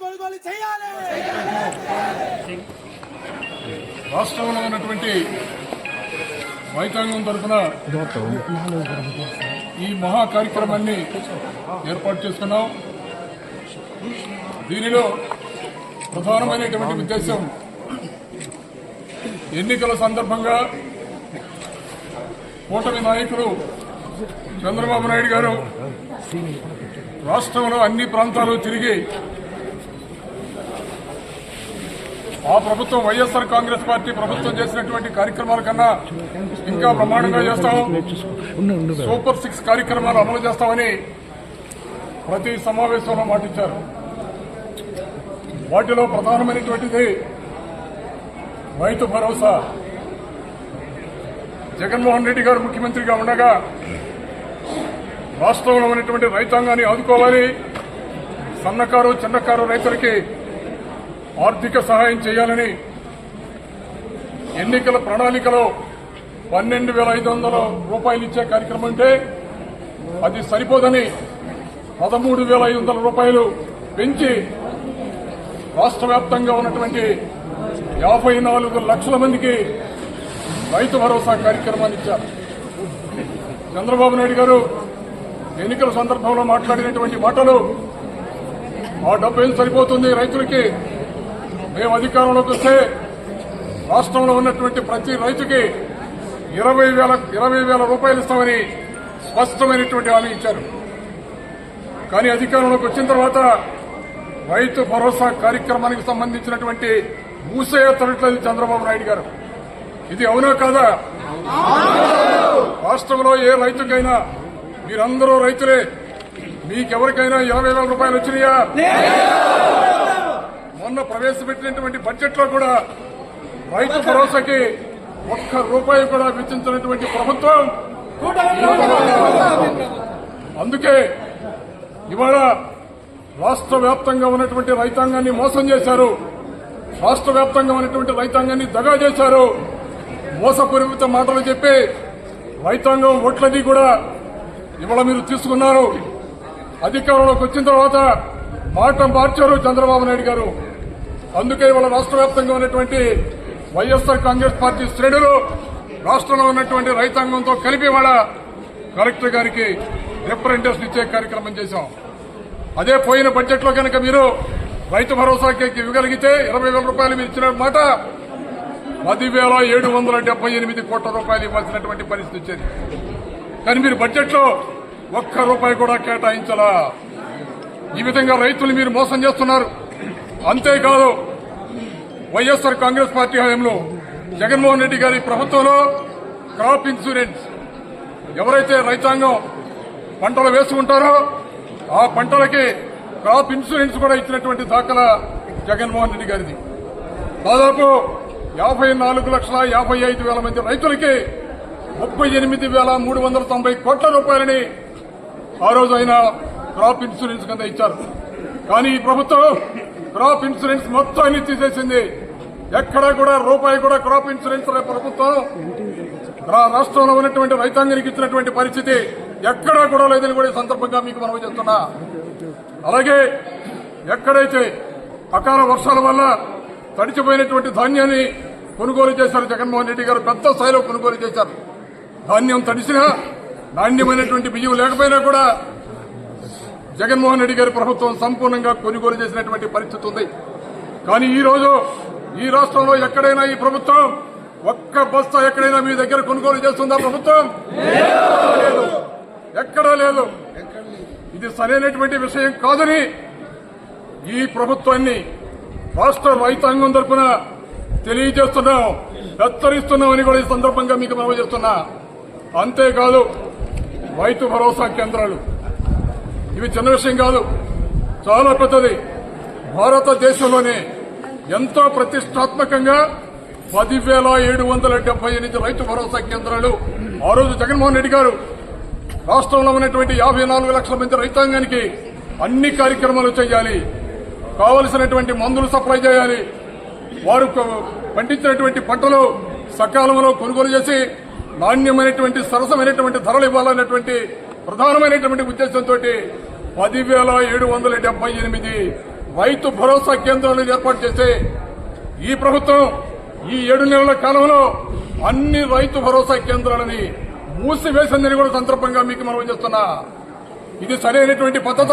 కొనుగోలు చేయాలి రాష్ట్రంలో ఉన్నటువంటి రైతాంగం తరఫున ఈ మహా కార్యక్రమాన్ని ఏర్పాటు చేసుకున్నాం. దీనిలో ప్రధానమైనటువంటి ఉద్దేశం ఎన్నికల సందర్భంగా కూటమి నాయకులు చంద్రబాబు నాయుడు గారు రాష్ట్రంలో అన్ని ప్రాంతాలు తిరిగి ఆ ప్రభుత్వం వైఎస్ఆర్ కాంగ్రెస్ పార్టీ ప్రభుత్వం చేసినటువంటి కార్యక్రమాల కన్నా ఇంకా బ్రహ్మాండంగా చేస్తాం. సూపర్ సిక్స్ కార్యక్రమాలు అమలు చేస్తామని ప్రతి సమావేశంలో మాటిచ్చారు. వాటిలో ప్రధానమైనటువంటిది రైతు భరోసా. జగన్మోహన్ రెడ్డి గారు ముఖ్యమంత్రిగా ఉండగా రాష్ట్రంలో ఉన్నటువంటి రైతాంగాన్ని ఆదుకోవాలి. సన్నకారు చిన్నకారు రైతులకి ఆర్థిక సహాయం చేయాలని ఎన్నికల ప్రణాళికలో పన్నెండు వేల ఐదు వందల రూపాయలు ఇచ్చే కార్యక్రమం అంటే అది సరిపోదని పదమూడు వేల ఐదు వందల రూపాయలు పెంచి రాష్ట్ర వ్యాప్తంగా ఉన్నటువంటి యాభై నాలుగు లక్షల మందికి రైతు భరోసా కార్యక్రమాన్ని ఇచ్చారు. చంద్రబాబు నాయుడు గారు ఎన్నికల సందర్భంలో మాట్లాడినటువంటి మాటలు ఆ డబ్బు ఏం సరిపోతుంది రైతులకి? మేము అధికారంలోకి వస్తే రాష్ట్రంలో ఉన్నటువంటి ప్రతి రైతుకి ఇరవై వేల ఇరవై వేల రూపాయలు ఇస్తామని స్పష్టమైనటువంటి హామీ ఇచ్చారు. కానీ అధికారంలోకి వచ్చిన తర్వాత రైతు భరోసా కార్యక్రమానికి సంబంధించినటువంటి మూసే చంద్రబాబు నాయుడు గారు. ఇది అవునా కాదా? రాష్ట్రంలో ఏ రైతుకైనా మీరందరూ రైతులే మీకెవరికైనా ఇరవై వేల రూపాయలు వచ్చినాయా? మొన్న ప్రవేశపెట్టినటువంటి బడ్జెట్లో కూడా రైతు భరోసాకి ఒక్క రూపాయి కూడా వెచ్చించినటువంటి ప్రభుత్వం అందుకే ఇవాళ రాష్ట్ర వ్యాప్తంగా ఉన్నటువంటి రైతాంగాన్ని మోసం చేశారు. రాష్ట్ర వ్యాప్తంగా ఉన్నటువంటి రైతాంగాన్ని దగా చేశారు. మోసపూరిత మాటలు చెప్పి రైతాంగం ఓట్లది కూడా ఇవాళ మీరు తీసుకున్నారు. అధికారంలోకి వచ్చిన తర్వాత మాట మార్చారు చంద్రబాబు నాయుడు గారు. అందుకే ఇవాళ రాష్ట్ర వ్యాప్తంగా ఉన్నటువంటి వైఎస్ఆర్ కాంగ్రెస్ పార్టీ శ్రేణులు రాష్ట్రంలో ఉన్నటువంటి రైతాంగంతో కలిపి ఇవాళ కలెక్టర్ గారికి రిప్రజెంటేషన్ ఇచ్చే కార్యక్రమం చేశాం. అదే పోయిన బడ్జెట్లో కనుక మీరు రైతు భరోసాకి ఇవ్వగలిగితే ఇరవై వేల రూపాయలు మీరు ఇచ్చిన మాట. పదివేల ఏడు వందల డెబ్బై ఎనిమిది కోట్ల రూపాయలు ఇవ్వాల్సినటువంటి పరిస్థితి వచ్చేది. కానీ మీరు బడ్జెట్లో ఒక్క రూపాయి కూడా కేటాయించలా. ఈ విధంగా రైతులు మీరు మోసం చేస్తున్నారు. అంతేకాదు వైఎస్ఆర్ కాంగ్రెస్ పార్టీ హయాంలో జగన్మోహన్ రెడ్డి గారి ప్రభుత్వంలో క్రాప్ ఇన్సూరెన్స్. ఎవరైతే రైతాంగం పంటలు వేసుకుంటారో ఆ పంటలకి క్రాప్ ఇన్సూరెన్స్ కూడా ఇచ్చినటువంటి దాఖలా జగన్మోహన్ రెడ్డి గారిది. దాదాపు యాభై నాలుగు లక్షల యాభై ఐదు వేల మంది రైతులకి ముప్పై ఎనిమిది వేల మూడు వందల తొంభై కోట్ల రూపాయలని ఆ రోజు ఆయన క్రాప్ ఇన్సూరెన్స్ కింద ఇచ్చారు. కానీ ఈ ప్రభుత్వం క్రాప్ ఇన్సూరెన్స్ మొత్తాన్ని తీసేసింది. ఎక్కడా కూడా రూపాయి కూడా క్రాప్ ఇన్సూరెన్స్ ప్రభుత్వం రాష్ట్రంలో ఉన్నటువంటి రైతాంగానికి ఇచ్చినటువంటి పరిస్థితి ఎక్కడా కూడా లేదని కూడా ఈ సందర్భంగా మీకు మనవి చేస్తున్నా. అలాగే ఎక్కడైతే అకాల వర్షాల వల్ల తడిచిపోయినటువంటి ధాన్యాన్ని కొనుగోలు చేశారు జగన్మోహన్ రెడ్డి గారు పెద్ద స్థాయిలో కొనుగోలు చేశారు. ధాన్యం తడిసినా నాణ్యమైనటువంటి బియ్యం లేకపోయినా కూడా జగన్మోహన్ రెడ్డి గారి ప్రభుత్వం సంపూర్ణంగా కొనుగోలు చేసినటువంటి పరిస్థితి ఉంది. కానీ ఈరోజు ఈ రాష్ట్రంలో ఎక్కడైనా ఈ ప్రభుత్వం ఒక్క బస్తా ఎక్కడైనా మీ దగ్గర కొనుగోలు చేస్తుందా ప్రభుత్వం? లేదు. ఎక్కడా లేదు. ఇది సరైనటువంటి విషయం కాదని ఈ ప్రభుత్వాన్ని రాష్ట్ర రైతాంగం తరఫున తెలియజేస్తున్నాం హెచ్చరిస్తున్నామని కూడా ఈ సందర్భంగా మీకు మనవి చేస్తున్నా. అంతేకాదు రైతు భరోసా కేంద్రాలు. ఇవి చిన్న విషయం కాదు చాలా పెద్దది. భారతదేశంలోనే ఎంతో ప్రతిష్టాత్మకంగా పదివేల ఏడు వందల డెబ్బై ఎనిమిది రైతు భరోసా కేంద్రాలు. ఆ రోజు జగన్మోహన్ రెడ్డి గారు రాష్ట్రంలో ఉన్నటువంటి యాభై నాలుగు లక్షల మంది రైతాంగానికి అన్ని కార్యక్రమాలు చేయాలి. కావలసినటువంటి మందులు సప్లై చేయాలి. వారు పండించినటువంటి పంటలు సకాలంలో కొనుగోలు చేసి నాణ్యమైనటువంటి సరసమైనటువంటి ధరలు ఇవ్వాలన్నటువంటి ప్రధానమైనటువంటి ఉద్దేశంతో పదివేల ఏడు వందల డెబ్బై ఎనిమిది రైతు భరోసా కేంద్రాలను ఏర్పాటు చేసి ఈ ప్రభుత్వం ఈ ఏడు నెలల కాలంలో అన్ని రైతు భరోసా కేంద్రాలని మూసివేసిందని కూడా సందర్భంగా మీకు మనం చేస్తున్నా? ఇది సరైనటువంటి పద్ధత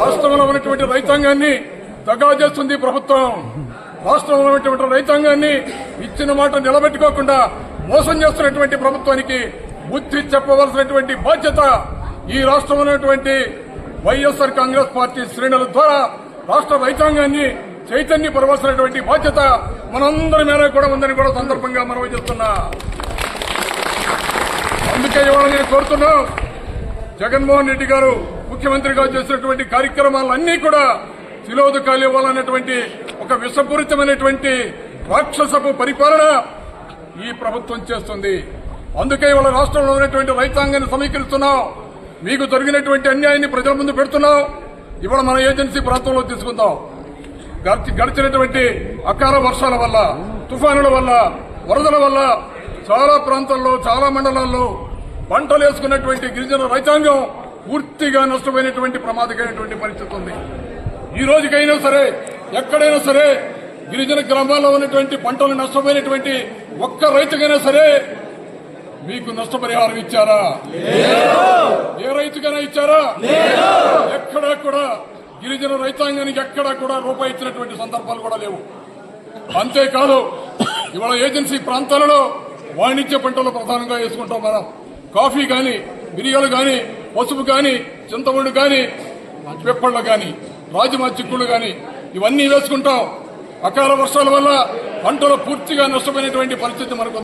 రాష్ట్రంలో ఉన్నటువంటి రైతాంగాన్ని దగా చేస్తుంది ప్రభుత్వం. రాష్ట్రంలో ఉన్నటువంటి రైతాంగాన్ని ఇచ్చిన మాట నిలబెట్టుకోకుండా మోసం చేస్తున్నటువంటి ప్రభుత్వానికి బుద్ధి చెప్పవలసినటువంటి బాధ్యత ఈ రాష్ట్రంలో ఉన్నటువంటి వైఎస్ఆర్ కాంగ్రెస్ పార్టీ శ్రేణుల ద్వారా రాష్ట్ర రైతాంగాన్ని చైతన్యపరవలసినటువంటి బాధ్యత మనందరి మేర కూడా ఉందని కూడా సందర్భంగా మనం చేస్తున్నా? అందుకే ఇవాళ నేను కోరుతున్నాం జగన్మోహన్ రెడ్డి గారు ముఖ్యమంత్రిగా చేసినటువంటి కార్యక్రమాలన్నీ కూడా శిలోదకాలు ఇవ్వాలన్నటువంటి ఒక విషపూరితమైనటువంటి రాక్షసపు పరిపాలన ఈ ప్రభుత్వం చేస్తుంది. అందుకే ఇవాళ రాష్ట్రంలో ఉన్నటువంటి రైతాంగాన్ని సమీకరిస్తున్నాం. మీకు జరిగినటువంటి అన్యాయాన్ని ప్రజల ముందు పెడుతున్నాం. ఇవాళ మన ఏజెన్సీ ప్రాంతంలో తీసుకుందాం. గడిచినటువంటి అకాల వర్షాల వల్ల తుఫానుల వల్ల వరదల వల్ల చాలా ప్రాంతాల్లో చాలా మండలాల్లో పంటలు వేసుకున్నటువంటి గిరిజన రైతాంగం పూర్తిగా నష్టపోయినటువంటి ప్రమాదకరమైనటువంటి పరిస్థితి ఉంది. ఈ రోజుకైనా సరే ఎక్కడైనా సరే గిరిజన గ్రామాల్లో ఉన్నటువంటి పంటలు నష్టపోయినటువంటి ఒక్క రైతుకైనా సరే మీకు నష్టపరిహారం ఇచ్చారా? ఏ రైతుకైనా ఇచ్చారా? ఎక్కడా కూడా గిరిజన రైతాంగానికి ఎక్కడా కూడా రూపాయి ఇచ్చినటువంటి సందర్భాలు కూడా లేవు. అంతేకాదు ఇవాళ ఏజెన్సీ ప్రాంతాలలో వాణిజ్య పంటలు ప్రధానంగా వేసుకుంటాం మనం. కాఫీ గాని మిరియాలు గాని పసుపు గాని చింతపండు గాని పిప్పళ్ళు గాని రాజమా చిక్కుళ్ళు గాని ఇవన్నీ వేసుకుంటాం. అకాల వర్షాల వల్ల పంటలు పూర్తిగా నష్టపోయినటువంటి పరిస్థితి మనకు